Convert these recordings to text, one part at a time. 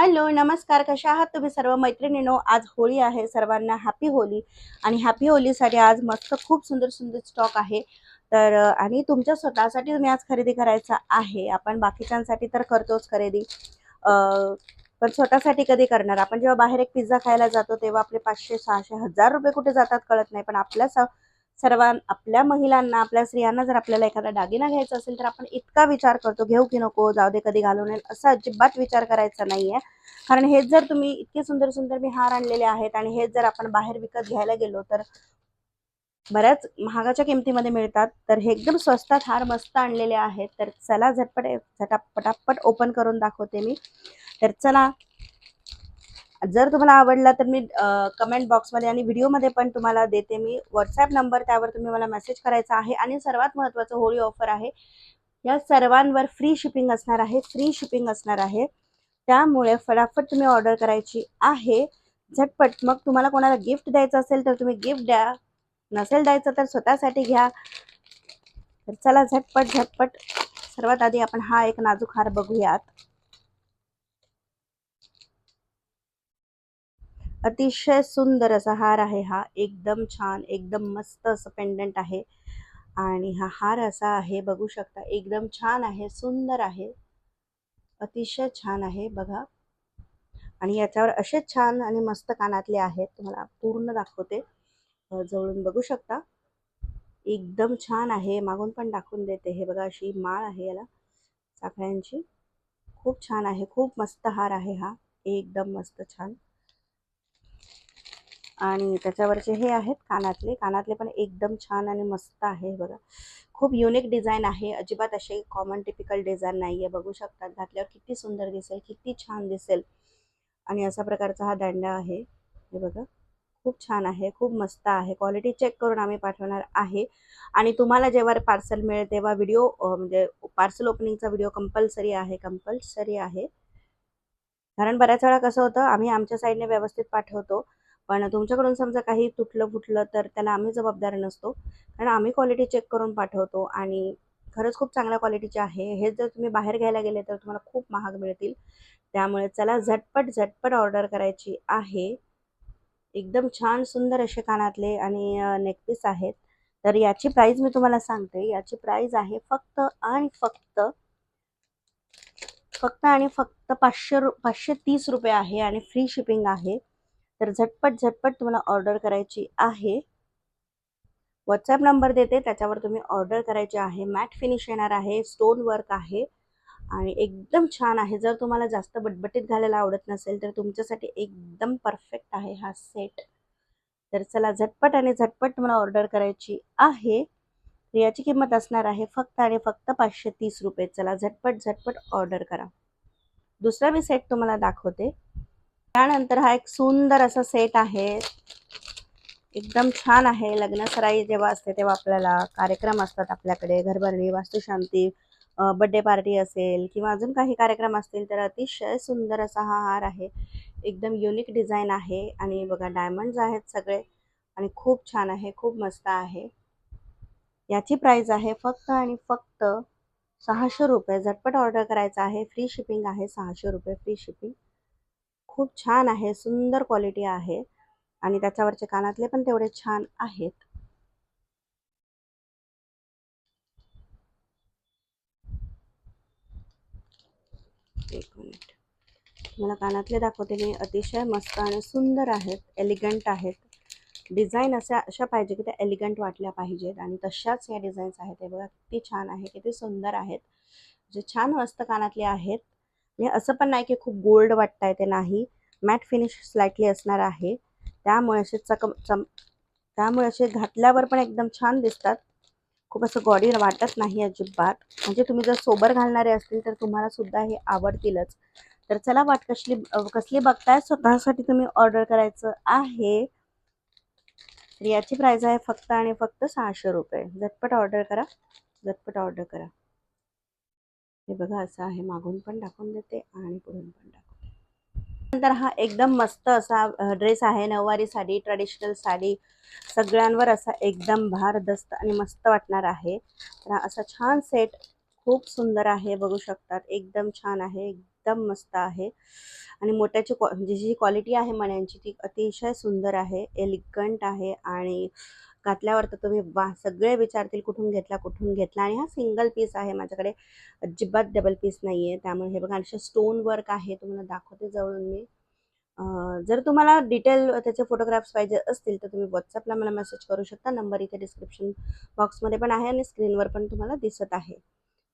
Hello नमस्कार. कशा आहात तुम्ही सर्व? मैत्रिणीनो आज होळी आहे. सर्वांना हॅपी होली आणि हॅपी होलीसाठी आज मस्त खूप सुंदर सुंदर स्टॉक आहे. तर आणि तुमच्या स्वतःसाठी तुम्ही आज खरेदी करायचा आहे. आपण बाकीच्यांसाठी तर करतोच खरेदी. पण स्वतःसाठी कधी करणार? आपण जेव्हा बाहेर एक पिझ्झा खायला जातो तेव्हा आपले पाचशे सहाशे हजार रुपये कुठे जातात कळत नाही. पण आपल्या सर्वां आपल्या महिलांना आपल्या स्त्रियांना जर आपल्याला एखादा दागिना घ्यायचा असेल तर आपण इतका विचार करतो घेऊ की नको? जाऊ दे कधी घालून येईल असा अजिबात विचार करायचा नाहीये. कारण हेच जर तुम्ही इतके सुंदर सुंदर मी हार आणलेले आहेत आणि हेच जर आपण बाहेर विकत घ्यायला गेलो तर बऱ्याच महागाच्या किमतीमध्ये मिळतात. तर हे एकदम स्वस्तात हार मस्त आणलेले आहेत. तर चला झटपट झटा पटापट ओपन करून दाखवते मी. तर चला जर तुम्हाला आवडला तर मी कमेंट बॉक्समध्ये आणि व्हिडिओमध्ये पण तुम्हाला देते मी. व्हॉट्सॲप नंबर त्यावर तुम्ही मला मेसेज करायचा आहे. आणि सर्वात महत्त्वाचं होळी ऑफर आहे. या सर्वांवर फ्री शिपिंग असणार आहे. फ्री शिपिंग असणार आहे. त्यामुळे फटाफट तुम्ही ऑर्डर करायची आहे. झटपट. मग तुम्हाला कोणाला गिफ्ट द्यायचं असेल तर तुम्ही गिफ्ट द्या. नसेल द्यायचं तर स्वतःसाठी घ्या. तर चला झटपट झटपट. सर्वात आधी आपण हा एक नाजूक हार बघूयात. अतिशय सुंदर असा हार आहे हा. एकदम छान एकदम मस्त असं पेंडंट आहे. आणि हा हार असा आहे बघू शकता एकदम छान आहे सुंदर आहे. अतिशय छान आहे बघा. आणि याच्यावर असे छान आणि मस्त कानातले आहेत. तुम्हाला पूर्ण दाखवते. जवळून बघू शकता. एकदम छान आहे. मागून पण दाखवून देते. हे बघा अशी माळ आहे याला. साखळ्यांची. खूप छान आहे. खूप मस्त हार आहे हा. एकदम मस्त छान. आणि त्याच्यावरचे हे आहेत कानातले. कानातले पण एकदम छान आणि मस्त आहे बघा. खूप युनिक डिझाईन आहे. अजिबात असे कॉमन टिपिकल डिझाईन नाही आहे बघू शकतात घातल्यावर किती सुंदर दिसेल किती छान दिसेल. आणि अशा प्रकारचा हा दांडा आहे. हे बघा. खूप छान आहे. खूप मस्त आहे. क्वालिटी चेक करून आम्ही पाठवणार आहे. आणि तुम्हाला जेव्हा पार्सल मिळेल तेव्हा व्हिडिओ म्हणजे पार्सल ओपनिंगचा व्हिडिओ कंपल्सरी आहे. कंपल्सरी आहे. कारण बऱ्याच वेळा कसं होतं आम्ही आमच्या साईडने व्यवस्थित पाठवतो. पण तुमच्याकडून समजा काही तुटलं फुटलं तर त्याला आम्ही जबाबदार नसतो. कारण आम्ही क्वालिटी चेक करून पाठवतो आणि खरंच खूप चांगल्या क्वालिटीचे आहे. हे जर तुम्ही बाहेर घ्यायला गेले तर तुम्हाला खूप महाग मिळतील. त्यामुळे चला झटपट झटपट ऑर्डर करायची आहे. एकदम छान सुंदर असे कानातले आणि नेकपीस आहेत. तर याची प्राइस मी तुम्हाला सांगते. याची प्राइस आहे फक्त आणि फक्त फक्त आणि फक्त पाचशे रु पाचशे तीस रुपये आहे आणि फ्री शिपिंग आहे. तर झटपट झटपट तुम्हाला ऑर्डर करायची आहे. व्हॉट्सअप नंबर देते त्याच्यावर तुम्ही ऑर्डर करायची आहे. मॅट फिनिश येणार आहे स्टोन वर्क आहे. आणि एकदम छान आहे. जर तुम्हाला जास्त बटबटीत घालायला आवडत नसेल तर तुमच्यासाठी एकदम परफेक्ट आहे हा सेट. तर चला झटपट आणि झटपट तुम्हाला ऑर्डर करायची आहे. याची किंमत असणार आहे फक्त आणि फक्त पाचशे तीस रुपये. चला झटपट झटपट ऑर्डर करा. दुसरा मी सेट तुम्हाला दाखवते. त्यानंतर हा एक सुंदर असा सेट आहे. एकदम छान आहे. लग्न सराई जेव्हा असते तेव्हा आपल्याला कार्यक्रम असतात आपल्याकडे. घरभरणी वास्तुशांती बड्डे पार्टी असेल किंवा अजून काही कार्यक्रम असतील तर अतिशय सुंदर असा हा हार आहे. एकदम युनिक डिझाईन आहे आणि बघा डायमंड्स आहेत सगळे आणि खूप छान आहे खूप मस्त आहे. याची प्राइस आहे फक्त आणि फक्त सहाशे रुपये. झटपट ऑर्डर करायचं आहे. फ्री शिपिंग आहे सहाशे रुपये फ्री शिपिंग खूप छान आहे सुंदर क्वालिटी आहे आणि त्याच्यावरचे कानातले पण तेवढे छान आहेत. एक मिनिट मला कानातले दाखवते मी अतिशय मस्त आणि सुंदर आहेत एलिगंट आहेत. डिझाईन अशा अशा पाहिजे की त्या एलिगंट वाटल्या पाहिजेत आणि तशाच या डिझाईन्स आहेत. हे बघा किती छान आहे किती सुंदर आहेत. जे छान मस्त कानातले आहेत म्हणजे असं पण नाही की खूप गोल्ड वाटत आहे ते नाही. मॅट फिनिश स्लाइटली असणार आहे. त्यामुळे असे चकम चम त्यामुळे असे घातल्यावर पण एकदम छान दिसतात. खूप असं गॉडी वाटत नाही अजिबात. म्हणजे तुम्ही जर सोबर घालणारे असतील तर तुम्हाला सुद्धा हे आवडतीलच. तर चला वाट कसली कसली बघताय? स्वतःसाठी तुम्ही ऑर्डर करायचं आहे. तर याची प्राइस आहे फक्त आणि फक्त सहाशे रुपये. झटपट ऑर्डर करा. झटपट ऑर्डर करा. हे बघा असं आहे. मागून पण दाखवून देते आणि पुढून पण दाखवते नंतर हा एकदम मस्त असा ड्रेस आहे. नऊवारी साडी ट्रेडिशनल साडी. सगळ्यांवर असा एकदम भारदस्त आणि मस्त वाटणार आहे. तर हा असा छान सेट खूप सुंदर आहे. बघू शकतात. एकदम छान आहे. एकदम मस्त आहे. आणि मोत्याची क्वा म्हणजे जी जी क्वालिटी आहे मण्यांची ती अतिशय सुंदर आहे. एलिगंट आहे आणि घातल्यावर तर तुम्ही वा सगळे विचारतील कुठून घेतला कुठून घेतला आणि हा सिंगल पीस आहे माझ्याकडे. अजिबात डबल पीस नाही आहे त्यामुळे हे बघा असे स्टोन वर्क आहे तुम्हाला दाखवते जवळून मी. जर तुम्हाला डिटेल त्याचे फोटोग्राफ्स पाहिजे असतील तर तुम्ही व्हॉट्सअपला मला मेसेज करू शकता. नंबर इथे डिस्क्रिप्शन बॉक्समध्ये पण आहे आणि स्क्रीनवर पण तुम्हाला दिसत आहे.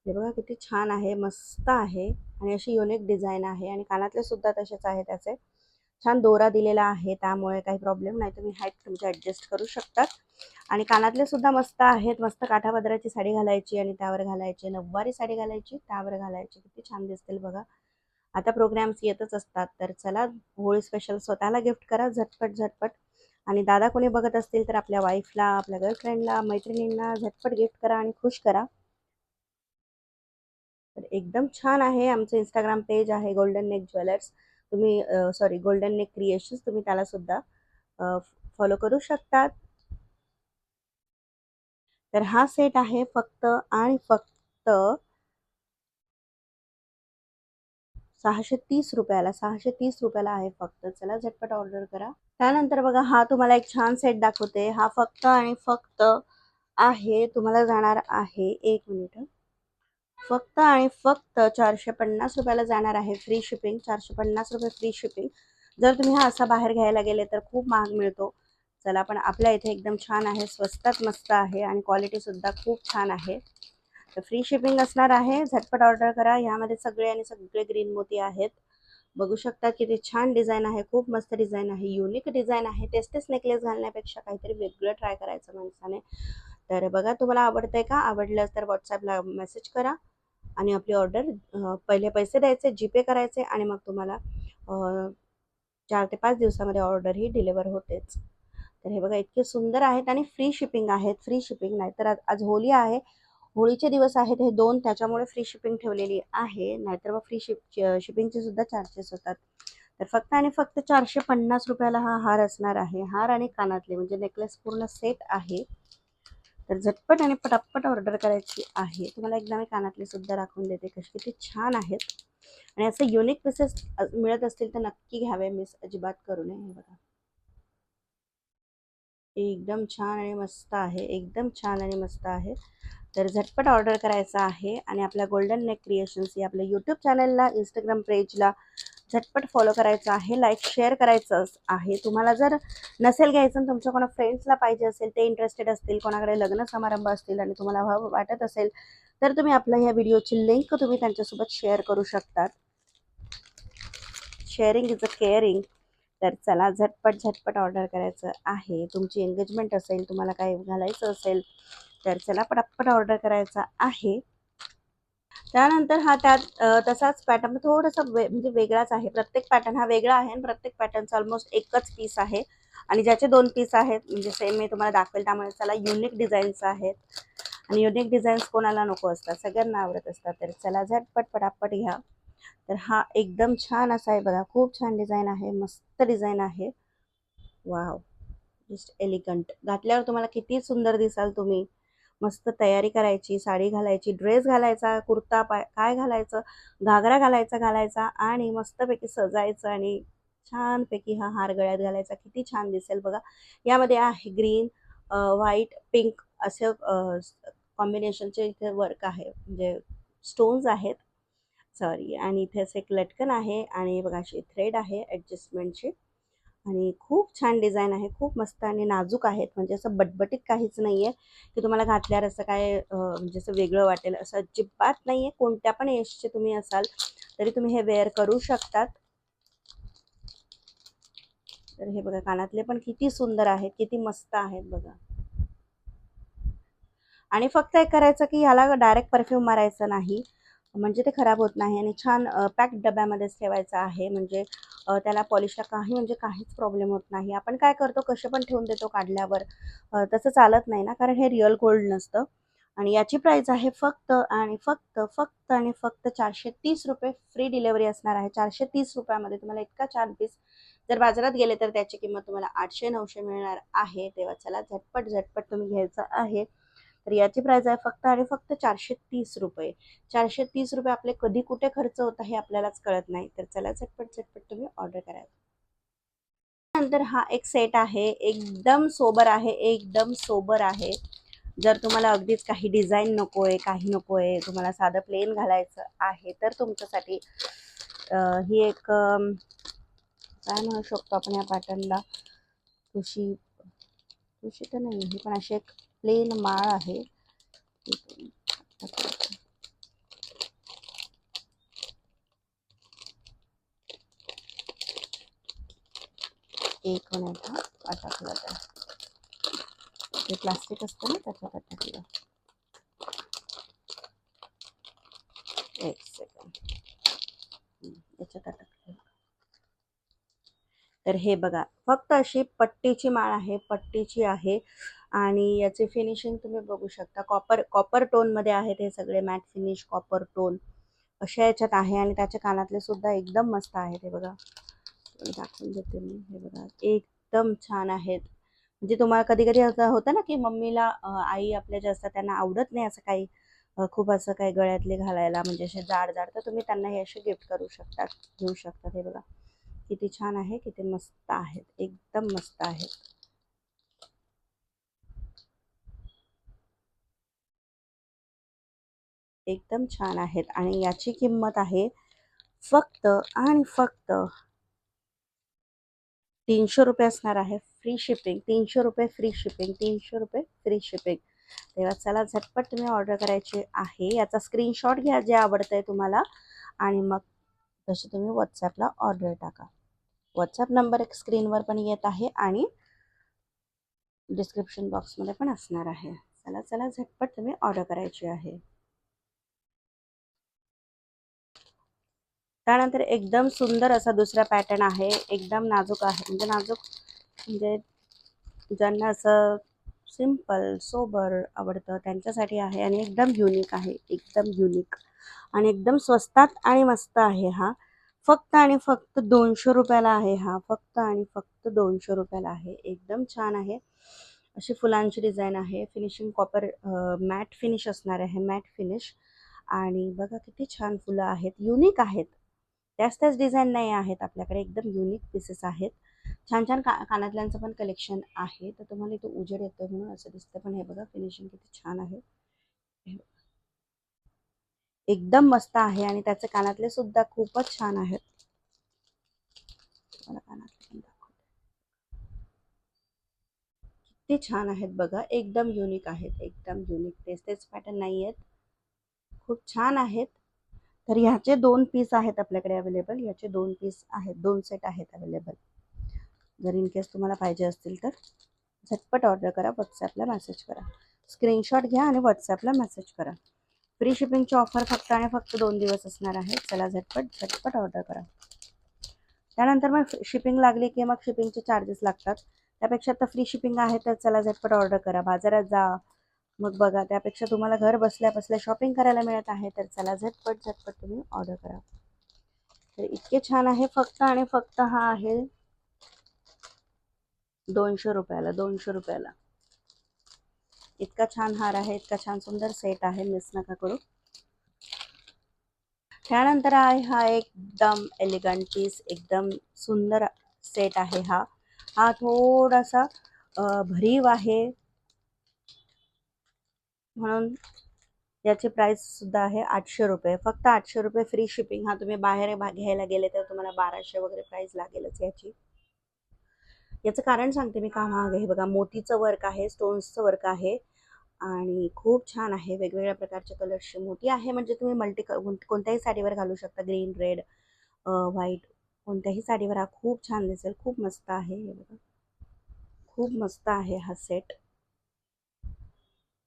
हे बघा किती छान आहे मस्त आहे. आणि अशी युनिक डिझाईन आहे. आणि कानातले सुद्धा तसेच आहे त्याचे. छान दोरा दिलेला आहे त्यामुळे काही प्रॉब्लेम नाही. तुम्ही हाईट तुमची ॲडजस्ट करू शकतात. आणि कानातले सुद्धा मस्त आहेत. मस्त काठापदराची साडी घालायची आणि त्यावर घालायची. नववारी साडी घालायची त्यावर घालायची. किती छान दिसतील बघा. आता प्रोग्राम्स येतच असतात. तर चला होळी स्पेशल स्वतःला गिफ्ट करा. झटपट झटपट. आणि दादा कोणी बघत असतील तर आपल्या वाईफला आपल्या गर्लफ्रेंडला मैत्रिणींना झटपट गिफ्ट करा आणि खुश करा. तर एकदम छान आहे. आमचं इंस्टाग्राम पेज आहे गोल्डन नेक ज्वेलर्स तुम्ही सॉरी गोल्डन नेक क्रिएशन्स तुम्ही त्याला सुद्धा फॉलो करू शकतात. तर हा सेट आहे फक्त आणि फक्त सहाशे तीस रुपयाला सहाशे तीस रुपयाला आहे फक्त. चला झटपट ऑर्डर करा. त्यानंतर बघा हा तुम्हाला एक छान सेट दाखवते. हा फक्त आणि फक्त आहे तुम्हाला जाणार आहे एक मिनिट फक्त आणि फक्त चारशे पन्नास रुपयाला जाणार आहे फ्री शिपिंग चारशे पन्नास रुपये फ्री शिपिंग जर तुम्ही हा असा बाहेर घ्यायला गेले तर खूप महाग मिळतो. चला पण आपल्या इथे एकदम छान आहे स्वस्तात मस्त आहे आणि क्वालिटी सुद्धा खूप छान आहे. तर फ्री शिपिंग असणार आहे. झटपट ऑर्डर करा. यामध्ये सगळे आणि सगळे ग्रीन मोती आहेत. बघू शकता किती छान डिझाईन आहे. खूप मस्त डिझाईन आहे. युनिक डिझाईन आहे. तेच तेच नेकलेस घालण्यापेक्षा काहीतरी वेगळं ट्राय करायचं माणसाने. तर बघा तुम्हाला आवडतंय का? आवडलंच तर व्हॉट्सअपला मेसेज करा आणि आपली ऑर्डर पहिले पैसे द्यायचे जीपे करायचे आणि मग तुम्हाला चार ते पाच दिवसामध्ये ऑर्डर ही डिलिव्हर होतेच. तर हे बघा इतके सुंदर आहेत आणि फ्री शिपिंग आहेत फ्री शिपिंग नाही तर आज आज होली आहे. होळीचे दिवस आहेत हे दोन त्याच्यामुळे फ्री शिपिंग ठेवलेली आहे. नाहीतर मग फ्री शिप शिपिंगचे सुद्धा चार्जेस होतात. तर फक्त आणि फक्त चारशे पन्नास रुपयाला हा हार असणार आहे. हार आणि कानातले म्हणजे नेकलेस पूर्ण सेट आहे. तर झटपट आणि पटापट ऑर्डर करायची आहे. तुम्हाला एकदा मी कानातले सुद्धा दाखवून देते. कसे किती छान आहेत. आणि असं युनिक पीसेस मिळत असतील तर नक्की घ्यावे. मिस अजिबात करू नये. हे बघा. एकदम छान आणि मस्त आहे. एकदम छान आणि मस्त आहे. तर झटपट ऑर्डर करायचं आहे. आणि आपल्या गोल्डन नेक क्रिएशन्स या आपल्या यूट्यूब चॅनलला इंस्टाग्राम पेजला झटपट फॉलो करायचं आहे लाईक शेअर करायचं आहे. तुम्हाला जर नसेल घ्यायचं आणि तुमच्या कोणा फ्रेंड्सला पाहिजे असेल ते इंटरेस्टेड असतील कोणाकडे लग्न समारंभ असतील आणि तुम्हाला हवं वाटत असेल तर तुम्ही आपल्या ह्या व्हिडिओची लिंक तुम्ही त्यांच्यासोबत शेअर करू शकतात. शेअरिंग इज अ केअरिंग तर चला झटपट झटपट ऑर्डर करायचं आहे. तुमची एंगेजमेंट असेल तुम्हाला काही घालायचं असेल तर चला पटापट ऑर्डर करायचा आहे. त्यानंतर हा त्यात तसाच पॅटर्न थोडासा वे म्हणजे वेगळाच आहे. प्रत्येक पॅटर्न हा वेगळा आहे आणि प्रत्येक पॅटर्नचा ऑलमोस्ट एकच पीस आहे. आणि ज्याचे दोन पीस आहेत म्हणजे सेम मी तुम्हाला दाखवेल त्यामुळे चला युनिक डिझाईन्स आहेत. आणि युनिक डिझाईन्स कोणाला नको असतात सगळ्यांना आवडत असतात. तर चला झटपट पटापट घ्या. तर हा एकदम छान असा आहे बघा खूप छान डिझाईन आहे मस्त डिझाईन आहे. वाव जस्ट एलिगंट घातल्यावर तुम्हाला किती सुंदर दिसाल तुम्ही. मस्त तयारी करायची साडी घालायची ड्रेस घालायचा कुर्ता पाय काय घालायचं घागरा घालायचा घालायचा आणि मस्तपैकी सजायचं आणि छानपैकी हा हार गळ्यात घालायचा. किती छान दिसेल बघा. यामध्ये आहे ग्रीन व्हाईट पिंक असे कॉम्बिनेशनचे इथे वर्क आहे. म्हणजे स्टोन्स आहेत. सॉरी. आणि इथे असं एक लटकन आहे आणि बघा अशी थ्रेड आहे ॲडजस्टमेंटची. आणि खूप छान डिझाईन आहे खूप मस्त आणि नाजूक आहेत. म्हणजे असं बटबटीत काहीच नाही आहे की तुम्हाला घातल्यावर असं काय म्हणजे असं वेगळं वाटेल असं अजिबात नाही आहे कोणत्या पण एजचे तुम्ही असाल तरी तुम्ही हे वेअर करू शकतात. तर हे बघा कानातले पण किती सुंदर आहेत किती मस्त आहेत बघा. आणि फक्त एक करायचं की ह्याला डायरेक्ट परफ्यूम मारायचं नाही. म्हणजे ते खराब होत नाही आणि छान पॅक डब्यामध्येच ठेवायचं आहे. म्हणजे त्याला पॉलिशला काही म्हणजे काहीच प्रॉब्लेम होत नाही. आपण काय करतो कसे पण ठेवून देतो काढल्यावर. तसं चालत नाही ना कारण हे रिअल गोल्ड नसतं. आणि याची प्राईस आहे फक्त आणि फक्त फक्त आणि फक्त चारशे तीस रुपये फ्री डिलेवरी असणार आहे. चारशे तीस रुपयामध्ये तुम्हाला इतका छान पीस जर बाजारात गेले तर त्याची किंमत तुम्हाला आठशे नऊशे मिळणार आहे. तेव्हा चला झटपट झटपट तुम्ही घ्यायचं आहे. तर याची प्राइस आहे फक्त आणि फक्त चारशे तीस रुपये. चारशे तीस रुपये आपले कधी कुठे खर्च होता हे आपल्यालाच कळत नाही. तर चला झटपट झटपट तुम्ही ऑर्डर करा. नंतर हा एक सेट आहे. एकदम सोबर आहे. एकदम सोबर आहे. जर तुम्हाला अगदीच काही डिझाईन नको आहे काही नको आहे तुम्हाला साधं प्लेन घालायचं आहे तर तुमच्यासाठी ही एक काय म्हणू शकतो आपण या पॅटर्नला तुशी तुशी तर नाही ही पण अशी एक प्लेन माळ आहे. एक मिनिट हा तर ते प्लास्टिक असतं ना त्याच्यात अटकलं एक सेकंड याच्यात अटकलं तर हे बघा फक्त अशी पट्टीची माळ आहे पट्टीची आहे. आणि याचे फिनिशिंग तुम्ही बघू शकता. कॉपर कॉपर टोनमध्ये आहेत हे सगळे मॅट फिनिश कॉपर टोन अशा याच्यात आहे आणि त्याच्या कानातले सुद्धा एकदम मस्त आहेत हे बघा. दाखवून देते मी. हे बघा एकदम छान आहेत. म्हणजे तुम्हाला कधी कधी असं होतं ना की मम्मीला आई आपल्या ज्या असतात त्यांना आवडत नाही असं काही खूप असं काही गळ्यातले घालायला म्हणजे असे जाड जाड तर तुम्ही त्यांना हे असे गिफ्ट करू शकतात घेऊ शकतात. हे बघा किती छान आहे किती मस्त आहेत एकदम मस्त आहेत. एकदम छान आहेत आणि याची किंमत आहे फक्त आणि फक्त तीनशे रुपये असणार आहे फ्री शिपिंग तीनशे रुपये फ्री शिपिंग तीनशे रुपये फ्री शिपिंग तेव्हा चला झटपट तुम्ही ऑर्डर करायची आहे. याचा स्क्रीनशॉट घ्या जे आवडतंय तुम्हाला आणि मग तसे तुम्ही व्हॉट्सॲपला ऑर्डर टाका. व्हॉट्सॲप नंबर एक स्क्रीनवर पण येत आहे आणि डिस्क्रिप्शन बॉक्समध्ये पण असणार आहे. चला चला झटपट तुम्ही ऑर्डर करायची आहे. त्यानंतर एकदम सुंदर असा दुसरा पॅटर्न आहे. एकदम नाजूक आहे. म्हणजे नाजूक म्हणजे ज्यांना असं सिंपल सोबर आवडतं त्यांच्यासाठी आहे आणि एकदम युनिक आहे. एकदम युनिक आणि एकदम स्वस्तात आणि मस्त आहे हा. फक्त आणि फक्त दोनशे रुपयाला आहे हा. फक्त आणि फक्त दोनशे रुपयाला आहे. एकदम छान आहे. अशी फुलांची डिझाईन आहे. फिनिशिंग कॉपर मॅट फिनिश असणार आहे. मॅट फिनिश आणि बघा किती छान फुलं आहेत. युनिक आहेत. त्याच त्याच डिझाईन नाही आहेत आपल्याकडे एकदम युनिक पीसेस आहेत. छान छान का कानातल्यांचं पण कलेक्शन आहे. तर तुम्हाला इथं उजेड येतं म्हणून असं दिसतं पण हे बघा फिनिशिंग किती छान आहे. एकदम मस्त आहे आणि त्याचे कानातले सुद्धा खूपच छान आहेत. तुम्हाला कानातले दाखवते. किती छान आहेत बघा. एकदम युनिक आहेत. एकदम युनिक तेच तेच पॅटर्न नाही आहेत खूप छान आहेत. तर ह्याचे दोन पीस आहेत आपल्याकडे अवेलेबल याचे दोन पीस आहेत दोन सेट आहेत अवेलेबल जर इन केस तुम्हाला पाहिजे असतील तर झटपट ऑर्डर करा व्हॉट्सॲपला मेसेज करा. स्क्रीनशॉट घ्या आणि व्हॉट्सॲपला मेसेज करा. फ्री शिपिंगची ऑफर फक्त आणि फक्त दोन दिवस असणार आहे. चला झटपट झटपट ऑर्डर करा. त्यानंतर मग शिपिंग लागली की मग शिपिंगचे चार्जेस लागतात. त्यापेक्षा आता फ्री शिपिंग आहे तर चला झटपट ऑर्डर करा. बाजारात जा. मग बघा त्यापेक्षा तुम्हाला घर बसल्या बसल्या शॉपिंग करायला मिळत आहे तर चला झटपट झटपट तुम्ही ऑर्डर करा. तर इतके छान आहे फक्त आणि फक्त हा आहे दोनशे रुपयाला दोनशे रुपयाला. इतका छान हार आहे इतका छान सुंदर सेट आहे मिस नका करू. त्यानंतर आहे हा एकदम एलिगंट पीस एकदम सुंदर सेट आहे हा. हा थोडासा भरीव आहे. म्हणून याची प्राईससुद्धा आहे आठशे रुपये. फक्त आठशे रुपये फ्री शिपिंग हा तुम्ही बाहेर घ्यायला गेले तर तुम्हाला बाराशे वगैरे प्राईस लागेलच याची. याचं कारण सांगते मी का महाग आहे हे बघा मोतीचं वर्क आहे स्टोन्सचं वर्क आहे. आणि खूप छान आहे. वेगवेगळ्या प्रकारच्या कलर्सचे मोती आहे. म्हणजे तुम्ही मल्टी कोणत्याही साडीवर घालू शकता. ग्रीन रेड व्हाईट कोणत्याही साडीवर हा खूप छान दिसेल. खूप मस्त आहे हे बघा. खूप मस्त आहे हा सेट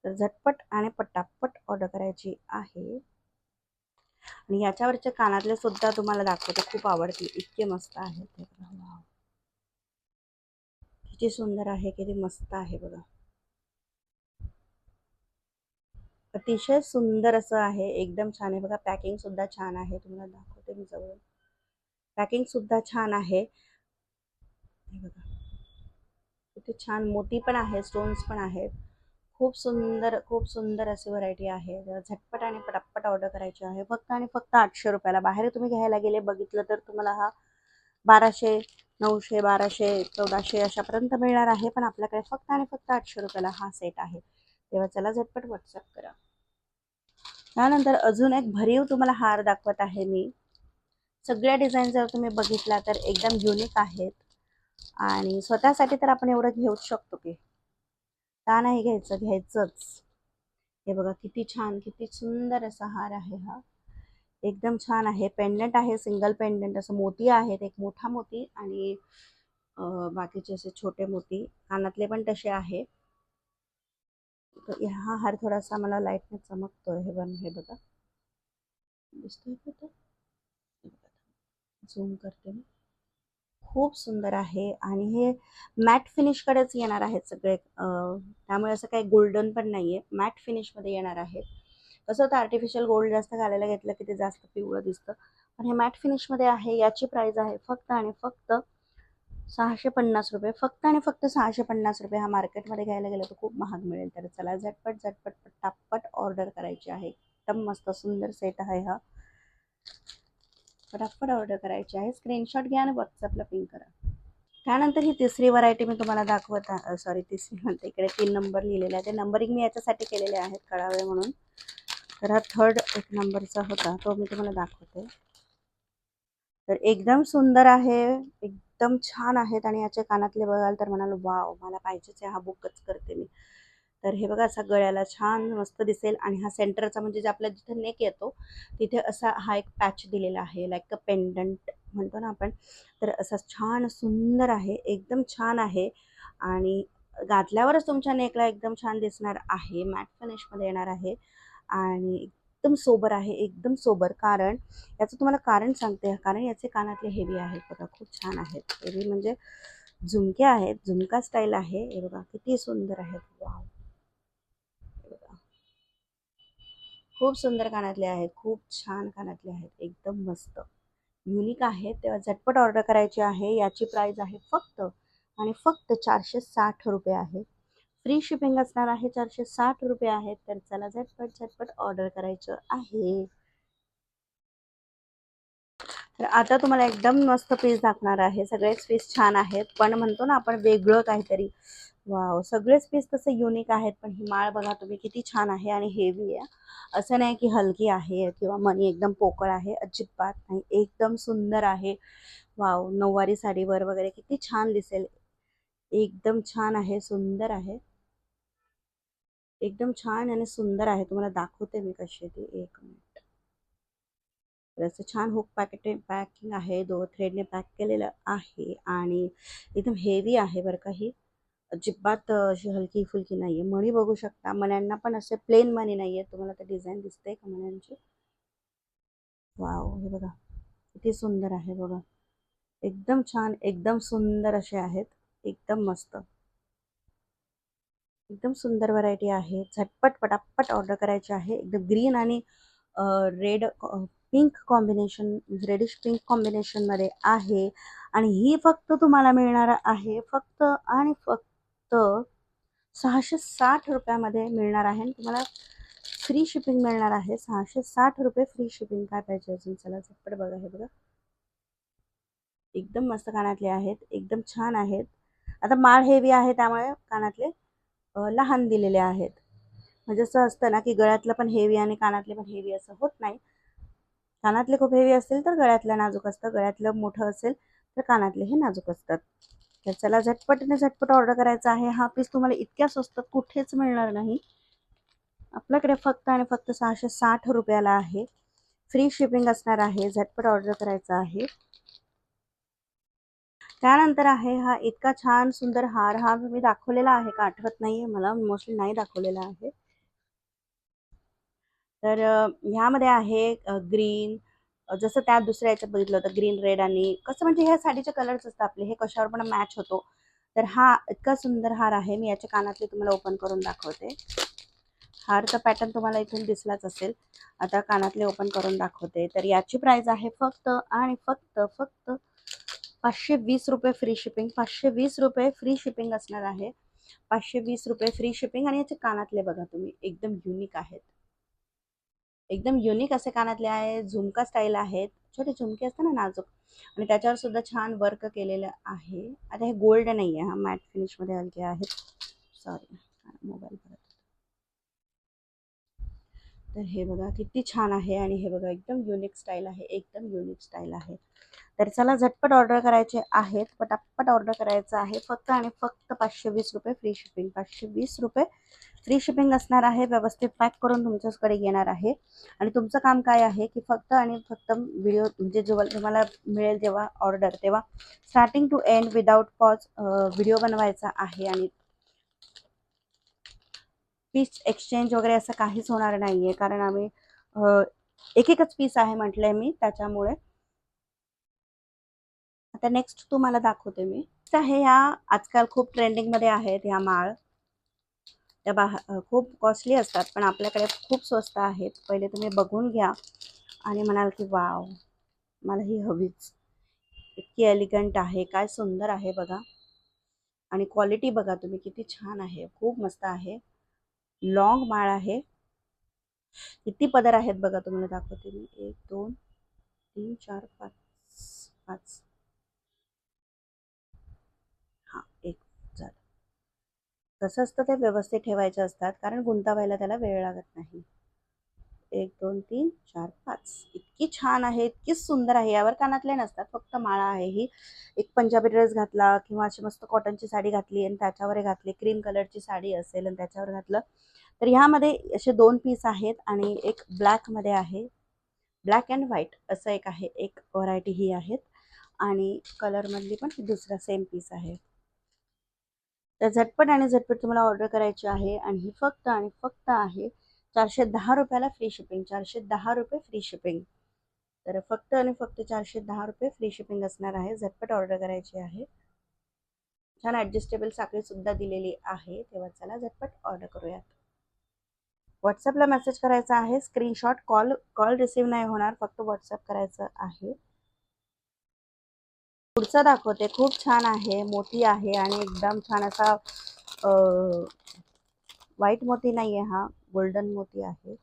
तर झटपट आणि पटापट ऑर्डर करायची आहे. आणि याच्यावरच्या कानातले सुद्धा तुम्हाला दाखवते खूप आवडतील. इतके मस्त आहेत ते किती सुंदर आहे किती मस्त आहे बघा. अतिशय सुंदर असं आहे. एकदम छान आहे बघा. पॅकिंग सुद्धा छान आहे. तुम्हाला दाखवते मी जवळ. पॅकिंग सुद्धा छान आहे. बघा. किती छान. मोती पण आहे स्टोन्स पण आहेत. खूप सुंदर खूप सुंदर अशी व्हरायटी आहे. झटपट आणि पटापट ऑर्डर करायची आहे. फक्त आणि फक्त आठशे रुपयाला. बाहेर तुम्ही घ्यायला गेले बघितलं तर तुम्हाला हा बाराशे नऊशे बाराशे चौदाशे अशापर्यंत मिळणार आहे. पण आपल्याकडे फक्त आणि फक्त आठशे रुपयाला हा सेट आहे. तेव्हा चला झटपट व्हॉट्सअप करा. त्यानंतर अजून एक भरीव तुम्हाला हार दाखवत आहे मी. सगळ्या डिझाईन जर तुम्ही बघितला तर एकदम युनिक आहेत. आणि स्वतःसाठी तर आपण एवढं घेऊच शकतो की. का नाही घ्यायचं? घ्यायचंच. हे बघा किती छान किती सुंदर असा हार आहे हा. एकदम छान आहे. पेंडंट आहे सिंगल पेंडंट असं मोती आहेत एक मोठा मोती आणि बाकीचे असे छोटे मोती. कानातले पण तसे आहे. तर हा हार थोडासा मला लाईटने चमकतोय. हे बन हे बघा. दिसतोय का तो? झूम करते मी. खूप सुंदर आहे आणि हे मॅट फिनिशकडेच येणार आहेत सगळे त्यामुळे असं काही गोल्डन पण नाही आहे मॅट फिनिशमध्ये येणार आहेत. कसं होतं आर्टिफिशियल गोल्ड जास्त घालायला घेतलं की ते जास्त पिवळं दिसतं. पण हे मॅट फिनिशमध्ये आहे याची प्राईज आहे फक्त आणि फक्त सहाशे पन्नास रुपये. फक्त आणि फक्त सहाशे पन्नास रुपये हा मार्केटमध्ये घ्यायला गेलं तर खूप महाग मिळेल. तर चला झटपट झटपट पटापट ऑर्डर करायची आहे. एकदम मस्त सुंदर सेट आहे हा. फटाफट ऑर्डर करायची आहे. स्क्रीनशॉट घ्या आणि व्हॉट्सअपला पिंक करा. त्यानंतर ही तिसरी व्हरायटी मी तुम्हाला दाखवत सॉरी तिसरी म्हणते. इकडे तीन नंबर लिहिलेले आहे ते नंबरिंग मी याच्यासाठी केलेले आहेत कळावे म्हणून. तर हा थर्ड एक नंबरचा होता. तो मी तुम्हाला दाखवते. तर एकदम सुंदर आहे. एकदम छान आहेत. आणि याचे कानातले बघाल तर म्हणाल वाव मला पाहिजेच आहे. हा बुकच करते मी. तर हे बघा असा गळ्याला छान मस्त दिसेल आणि हा सेंटरचा म्हणजे जे आपला जिथे नेक येतो तिथे असा हा एक पॅच दिलेला आहे लाईक अ पेंडंट म्हणतो ना आपण. तर असा छान सुंदर आहे एकदम छान आहे आणि घातल्यावरच तुमच्या नेकला एकदम छान दिसणार आहे. मॅट फिनिशमध्ये येणार आहे आणि एकदम सोबर आहे एकदम सोबर कारण याचं तुम्हाला कारण सांगते कारण याचे कानातले हेवी आहेत बघा खूप छान आहेत. हेवी म्हणजे झुमके आहेत झुमका स्टाईल आहे. हे बघा किती सुंदर आहेत. वाव हे बघा खूप सुंदर कानातले आहेत खूप छान कानातले आहेत एकदम मस्त. युनिक आहेत तेव्हा झटपट ऑर्डर करायची आहे याची प्राईज आहे फक्त आणि फक्त चारशे साठ रुपये आहे. फ्री शिपिंग असणार आहे चारशे साठ रुपये आहेत तर चला झटपट झटपट ऑर्डर करायचं आहे. तर आता तुम्हाला एकदम मस्त पीस दाखवणार आहे सगळेच पीस छान आहेत पण म्हणतो ना आपण वेगळं काहीतरी. वाव सगळेच पीस तसे युनिक आहेत पण ही माळ बघा तुम्ही किती छान आहे आणि हेवी आहे. असं नाही की हलकी आहे किंवा मनी एकदम पोकळ आहे अजिबात नाही एकदम सुंदर आहे. वाव नऊवारी साडीवर वगैरे किती छान दिसेल. एकदम छान आहे सुंदर आहे. एकदम छान आणि सुंदर आहे. तुम्हाला दाखवते मी कशी ती. एक मिनिट असं छान हुक पॅकेट पॅकिंग आहे. दो थ्रेडने पॅक केलेलं आहे आणि एकदम हेवी आहे बरं का ही. अजिबात अशी हलकी फुलकी नाही आहे मणी बघू शकता. मण्यांना पण असे प्लेन मणी नाही आहे तुम्हाला ते डिझाईन दिसते का मण्यांची? वाव हे बघा. किती सुंदर आहे बघा. एकदम छान एकदम सुंदर असे आहेत. एकदम मस्त. एकदम सुंदर व्हरायटी आहे. झटपट पटापट ऑर्डर करायची आहे. एकदम ग्रीन आणि red pink combination reddish pink कॉम्बिनेशनमध्ये आहे. आणि ही फक्त तुम्हाला मिळणार आहे. फक्त आणि फक्त सहाशे साठ रुपयामध्ये मिळणार आहे आणि तुम्हाला फ्री शिपिंग मिळणार आहे. सहाशे साठ रुपये फ्री शिपिंग काय पाहिजे अजून? चला झटपट बघा हे बघा. एकदम मस्त कानातले आहेत एकदम छान आहेत. आता माळ हेवी आहे त्यामुळे कानातले लहान दिलेले आहेत. म्हणजे असं असतं ना की गळ्यातलं पण हेवी आणि कानातले पण हेवी असं होत नाही. कानातले खूप हेवी असतील तर गळ्यातलं नाजूक असतं. गळ्यातलं मोठं असेल तर कानातले हे नाजूक असतात. तर चला झटपट ऑर्डर करायचा आहे. हा पीस तुम्हाला इतक्या स्वस्तात कुठेच मिळणार नाही. आपल्याकडे फक्त आणि फक्त सहाशे साठ रुपयाला आहे. फ्री शिपिंग असणार आहे. झटपट ऑर्डर करायचा आहे. त्यानंतर आहे हा इतका छान सुंदर हार. हा मी दाखवलेला आहे का आठवत नाहीये. मला मोस्टली नाही दाखवलेला आहे. तर ह्यामध्ये आहे ग्रीन जसं त्या दुसऱ्या याच्यात बघितलं होतं ग्रीन रेड आणि कसं म्हणजे ह्या साडीचे कलर्स असतात आपले हे कशावर पण मॅच होतो. तर हा इतका सुंदर हार आहे मी याच्या कानातले तुम्हाला ओपन करून दाखवते. हारचा पॅटर्न तुम्हाला इथून दिसलाच असेल. आता कानातले ओपन करून दाखवते. तर याची प्राइस आहे फक्त आणि फक्त फक्त पाचशे वीस रुपये फ्री शिपिंग पाचशे वीस रुपये फ्री शिपिंग असणार आहे. पाचशे वीस रुपये फ्री शिपिंग आणि याचे कानातले बघा तुम्ही एकदम युनिक आहेत. एकदम युनिक असे कानातले आहे झुमका स्टाईल आहेत. छोटे झुमके असतात ना नाजूक. आणि त्याच्यावर सुद्धा छान वर्क केलेलं आहे. आता हे गोल्ड नाही आहे हा मॅट फिनिशमध्ये हलके आहेत. सॉरी मोबाईल परत तर हे बघा किती छान आहे आणि हे बघा एकदम युनिक स्टाईल आहे एकदम युनिक स्टाईल आहे. तर चला झटपट ऑर्डर करायचे आहेत. पटापट ऑर्डर करायचं आहे. फक्त आणि फक्त पाचशे वीस रुपये फ्री शिपिंग पाचशे वीस रुपये. फ्री शिपिंग असणार आहे व्यवस्थित पॅक करून तुमच्याकडे येणार आहे. आणि तुमचं काम काय आहे की फक्त आणि फक्त व्हिडिओ म्हणजे जेव्हा तुम्हाला मिळेल जेव्हा ऑर्डर तेव्हा starting to end without pause video बनवायचा आहे आणि पीस एक्सचेंज वगैरे असं काहीच होणार नाही आहे कारण आम्ही एक एकच पीस आहे म्हटलंय मी त्याच्यामुळे. आता नेक्स्ट तुम्हाला दाखवते मी. आहे ह्या आजकाल खूप ट्रेंडिंगमध्ये आहेत ह्या माळ. त्या बा खूप कॉस्टली असतात पण आपल्याकडे खूप स्वस्त आहेत. पहिले तुम्ही बघून घ्या आणि म्हणाल की वाव मला ही हवीच. इतकी एलिगंट आहे काय सुंदर आहे बघा. आणि क्वालिटी बघा तुम्ही किती छान आहे खूप मस्त आहे. लॉंग माळ आहे. किती पदर आहेत बघा तुम्हाला दाखवते मी. एक दोन तीन चार पाच पाच हा एक झालं कसं असतं ते व्यवस्थित ठेवायचे असतात कारण गुंतावायला त्याला वेळ लागत नाही. एक दोन तीन चार पाच. इतकी छान आहे इतकी सुंदर आहे. यावर कानातले नसतात फक्त माळा आहे ही. एक पंजाबी ड्रेस घातला किंवा अशी मस्त कॉटनची साडी घातली आणि त्याच्यावर घातली क्रीम कलरची साडी असेल आणि त्याच्यावर घातलं तर ह्यामध्ये असे दोन पीस आहेत आणि एक ब्लॅकमध्ये आहे. ब्लॅक अँड व्हाईट असं एक आहे एक व्हरायटी ही आहेत. आणि कलरमधली पण दुसरा सेम पीस आहे. तर झटपट आणि झटपट तुम्हाला ऑर्डर करायची आहे आणि ही फक्त आणि फक्त आहे चारशे दहा रुपयाला फ्री शिपिंग चारशे दहा रुपये फ्री शिपिंग तर फक्त आणि फक्त चारशे दहा रुपये फ्री शिपिंग असणार आहे. झटपट ऑर्डर करायची आहे. छान ॲडजस्टेबल साखळीसुद्धा दिलेली आहे. तेव्हा चला झटपट ऑर्डर करूयात. व्हॉट्सअपला मेसेज करायचा आहे. स्क्रीनशॉट कॉल कॉल रिसीव्ह नाही होणार. फक्त व्हॉट्सअप करायचं आहे. पुढचं दाखवते. खूप छान आहे. मोती आहे आणि एकदम छान असा व्हाईट मोती नाही आहे हा. गोल्डन मोती आहे.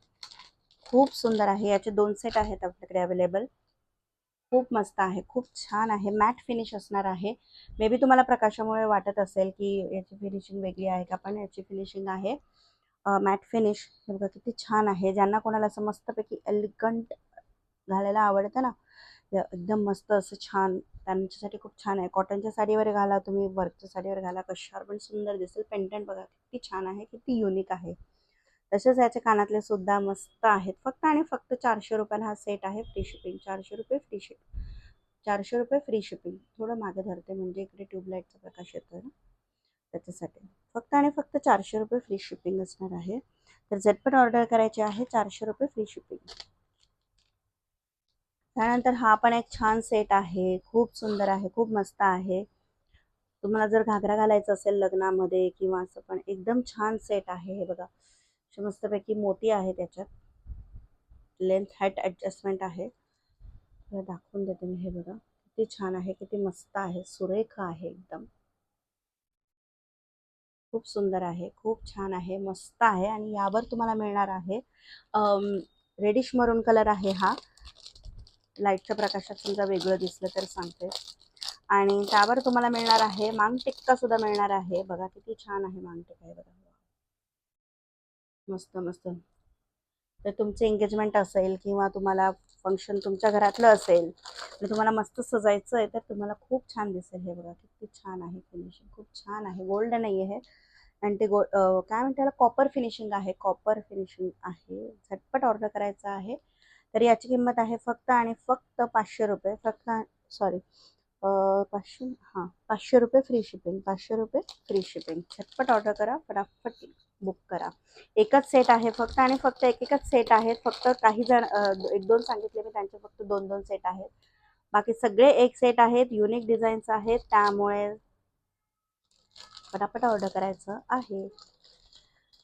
खूप सुंदर आहे. याचे दोन सेट आहेत आपल्याकडे अवेलेबल खूप मस्त आहे. खूप छान आहे. मॅट फिनिश असणार आहे. मे बी तुम्हाला प्रकाशामुळे वाटत असेल की याची फिनिशिंग वेगळी आहे का पण याची फिनिशिंग आहे. मॅट फिनिश हे बघा किती छान आहे. ज्यांना कोणाला असं मस्तपैकी एलिगंट घालायला आवडतं ना एकदम मस्त असं छान त्यांच्यासाठी खूप छान आहे. कॉटनच्या साडीवर घाला तुम्ही वर्कच्या साडीवर घाला. कशावर पण सुंदर दिसेल. पेंटंट बघा किती छान आहे किती युनिक आहे. तसेच याचे कानातले सुद्धा मस्त आहेत. फक्त आणि फक्त चारशे रुपयाला हा सेट आहे फ्री शिपिंग चारशे रुपये फ्री शिपिंग चारशे रुपये फ्री शिपिंग थोडं मागे धरते म्हणजे इकडे ट्यूबलाईटचा प्रकाश येतो ना. त्याच्यासाठी. फक्त आणि फक्त चारशे रुपये फ्री शिपिंग असणार आहे. तर झटपट ऑर्डर करायची आहे चारशे रुपये फ्री शिपिंग त्यानंतर हा पण एक छान सेट आहे. खूप सुंदर आहे खूप मस्त आहे. तुम्हाला जर घागरा घालायचा असेल लग्नामध्ये किंवा असं पण एकदम छान सेट आहे हे बघा. मस्तपैकी मोती आहे त्याच्यात. लेंथ हाईट ॲडजस्टमेंट आहे. तुला दाखवून देते मी हे बघा. किती छान आहे किती मस्त आहे सुरेख आहे एकदम. खूप सुंदर आहे खूप छान आहे मस्त आहे आणि यावर तुम्हाला मिळणार आहे रेडिश मरून कलर आहे हा. लाईटच्या प्रकाशात समजा वेगळं दिसलं तर सांगते. आणि त्यावर तुम्हाला मिळणार आहे मांग टिक्का सुद्धा मिळणार आहे. बघा किती छान आहे मांग टिक्का आहे बघा. मस्त मस्त. तर तुमचे एंगेजमेंट असेल किंवा तुम्हाला फंक्शन तुमच्या घरातलं असेल तर तुम्हाला मस्त सजायचं आहे तर तुम्हाला खूप छान दिसेल हे बघा. किती छान आहे फिनिशिंग खूप छान आहे. गोल्ड नाही आहे आणि ते गो काय म्हणते त्याला? कॉपर फिनिशिंग आहे. कॉपर फिनिशिंग आहे. झटपट ऑर्डर करायचं आहे. तर याची किंमत आहे फक्त आणि फक्त पाचशे रुपये. फक्त सॉरी पाचशे हां पाचशे रुपये फ्री शिपिंग पाचशे रुपये फ्री शिपिंग झटपट ऑर्डर करा फटाफट बुक करा. एकच सेट आहे फक्त आणि फक्त एक एकच सेट आहेत फक्त काही जण एक दोन सांगितले मी त्यांचे फक्त दोन दोन सेट आहेत. बाकी सगळे एक सेट आहेत युनिक डिझाईन्स आहेत त्यामुळे फटाफट ऑर्डर करायचं आहे.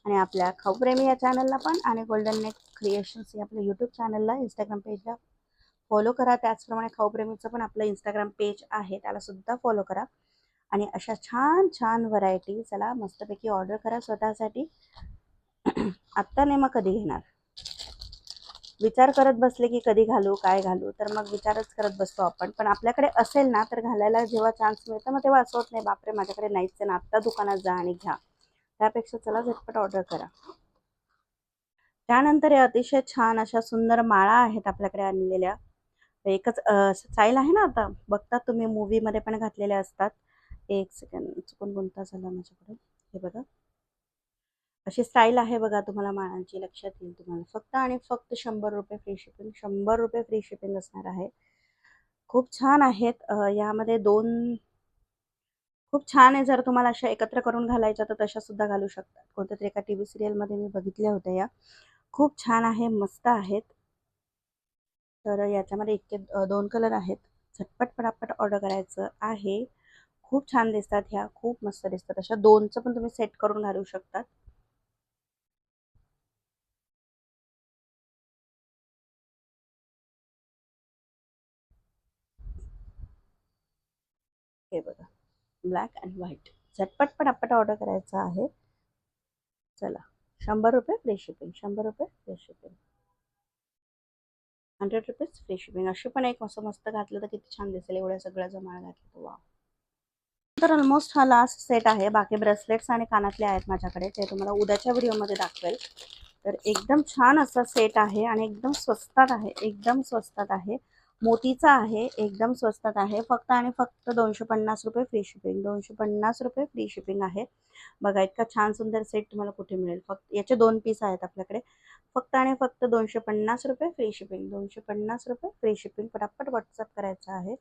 आणि आपल्या खाऊप्रेमी या चॅनलला पण आणि गोल्डन नेक क्रिएशन्स या आपल्या यूट्यूब चॅनलला इंस्टाग्राम पेजला फॉलो करा. त्याचप्रमाणे खाऊप्रेमीचं पण आपलं इंस्टाग्राम पेज आहे त्यालासुद्धा फॉलो करा. आणि अशा छान छान व्हरायटी चला मस्तपैकी ऑर्डर करा स्वतःसाठी. आत्ता नाही मग कधी घेणार? विचार करत बसले की कधी घालू काय घालू तर मग विचारच करत बसतो आपण. पण आपल्याकडे असेल ना तर घालायला जेव्हा चान्स मिळतं मग तेव्हा असं होत नाही बापरे माझ्याकडे नाहीच आहे ना आत्ता दुकानात जा आणि घ्या. त्यापेक्षा चला झटपट ऑर्डर करा. त्यानंतर या अतिशय छान अशा सुंदर माळा आहेत आपल्याकडे आणलेल्या. एकच स्टाईल आहे ना आता. बघतात तुम्ही मूवीमध्ये पण घातलेल्या असतात. एक सेकंड चुकून कोणता झाला माझ्याकडे हे बघा. अशी स्टाईल आहे बघा तुम्हाला माळांची लक्षात येईल तुम्हाला. फक्त आणि फक्त शंभर रुपये फ्री शिपिंग शंभर रुपये फ्री शिपिंग असणार आहे. खूप छान आहेत. यामध्ये दोन खूप छान आहे जर तुम्हाला अशा एकत्र करून घालायच्या तर तशा सुद्धा घालू शकतात. कोणत्या तरी एका टी व्ही सिरियलमध्ये मी बघितल्या होत्या या. खूप छान आहे मस्त आहेत. तर याच्यामध्ये इतके दोन कलर आहेत. झटपट पटापट ऑर्डर करायचं आहे. खूप छान दिसतात ह्या. खूप मस्त दिसतात. अशा दोनचं पण तुम्ही सेट करून घालू शकतात. हे बघा. Black and white. झटपट पटापट ऑर्डर करायचा आहे. चला शंभर रुपये फ्री शिपिंग शंभर रुपये free shipping. Hundred rupees free shipping. अशी पण एक असं मस्त घातलं तर किती छान दिसेल. एवढ्या सगळ्या जमाळ घातलं वा तर ऑलमोस्ट हा लास्ट सेट आहे. बाकी ब्रेसलेट्स आणि कानातले आहेत माझ्याकडे. ते तुम्हाला उद्याच्या व्हिडिओमध्ये दाखवेल. तर एकदम छान असा सेट आहे आणि एकदम स्वस्तात आहे. एकदम स्वस्तात आहे. मोतीचा आहे एकदम स्वस्तात आहे. फक्त आणि फक्त दोनशे पन्नास रुपये फ्री शिपिंग दोनशे पन्नास रुपये फ्री शिपिंग आहे. बघा इतका छान सुंदर सेट तुम्हाला कुठे मिळेल? फक्त याचे दोन पीस आहेत आपल्याकडे. फक्त आणि फक्त दोनशे पन्नास रुपये फ्री शिपिंग दोनशे पन्नास रुपये फ्री शिपिंग पटापट व्हॉट्सअप करायचं आहे.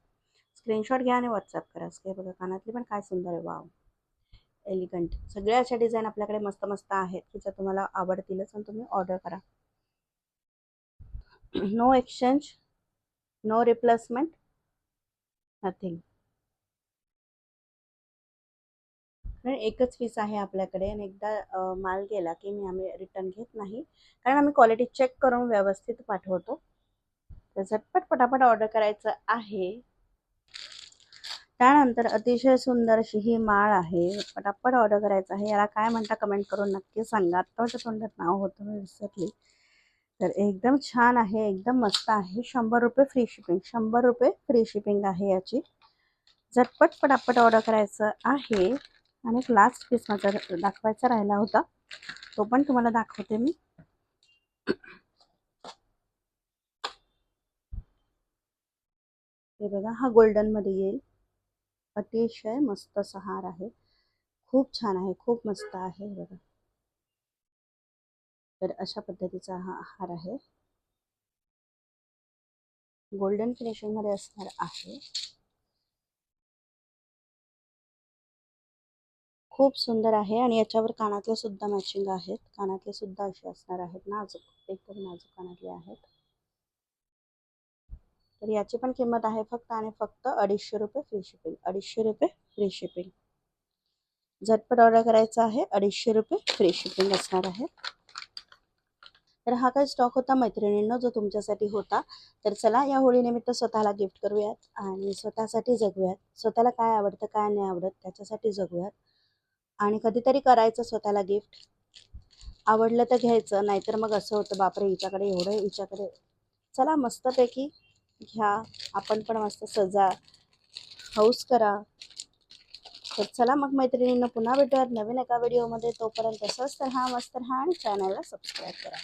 स्क्रीनशॉट घ्या आणि व्हॉट्सअप करा. हे बघा कानातली पण काय सुंदर आहे. वाव एलिगंट सगळ्या अशा डिझाईन आपल्याकडे मस्त मस्त आहेत की ज्या तुम्हाला आवडतीलच आणि तुम्ही ऑर्डर करा. No exchange no replacement nothing कारण एकच पीस आहे आपल्याकडे. आणि एकदा माल गेला की मी आम्ही रिटर्न घेत नाही. कारण आम्ही क्वालिटी चेक करून व्यवस्थित पाठवतो. तर झटपट पटापट ऑर्डर करायचं आहे. त्यानंतर अतिशय सुंदर अशी ही माळ आहे. पटापट ऑर्डर करायचं आहे. याला काय म्हणता? कमेंट करून नक्की सांगा. तोंडात नाव होतं मी विसरली. तर एकदम छान आहे एकदम मस्त आहे. शंभर रुपये फ्री शिपिंग शंभर रुपये फ्री शिपिंग आहे याची. झटपट पटापट ऑर्डर करायचं आहे. आणि एक लास्ट पीस माझा दाखवायचा राहिला होता. तो पण तुम्हाला दाखवते मी. हे बघा हा गोल्डनमध्ये येईल. अतिशय मस्त सहार आहे. खूप छान आहे खूप मस्त आहे बघा. तर अशा पद्धतीचा हा हार आहे. गोल्डन फिनिशिंगमध्ये असणार आहे. खूप सुंदर आहे आणि याच्यावर कानातले सुद्धा मॅचिंग आहेत. कानातले सुद्धा असे असणार आहेत. नाजूक एकदम नाजूक कानातले आहेत. तर याची पण किंमत आहे फक्त आणि फक्त अडीचशे रुपये फ्री शिपिंग अडीचशे रुपये फ्री शिपिंग झटपट ऑर्डर करायचं आहे. अडीचशे रुपये फ्री शिपिंग असणार आहे. तर हा काही स्टॉक होता मैत्रिणींनो जो तुमच्यासाठी होता. तर चला या होळीनिमित्त स्वतःला गिफ्ट करूयात आणि स्वतःसाठी जगूयात. स्वतःला काय आवडतं काय नाही आवडत त्याच्यासाठी जगूयात. आणि कधीतरी करायचं स्वतःला गिफ्ट आवडलं तर घ्यायचं नाहीतर मग असं होतं बापरे हिच्याकडे एवढं हिच्याकडे. चला मस्तपैकी घ्या. आपण पण मस्त सजा हौस करा. तर चला मग मैत्रिणींना पुन्हा भेटूयात नवीन एका व्हिडिओमध्ये तोपर्यंत स्वस्त राहा मस्त राहा आणि चॅनलला सबस्क्राईब करा.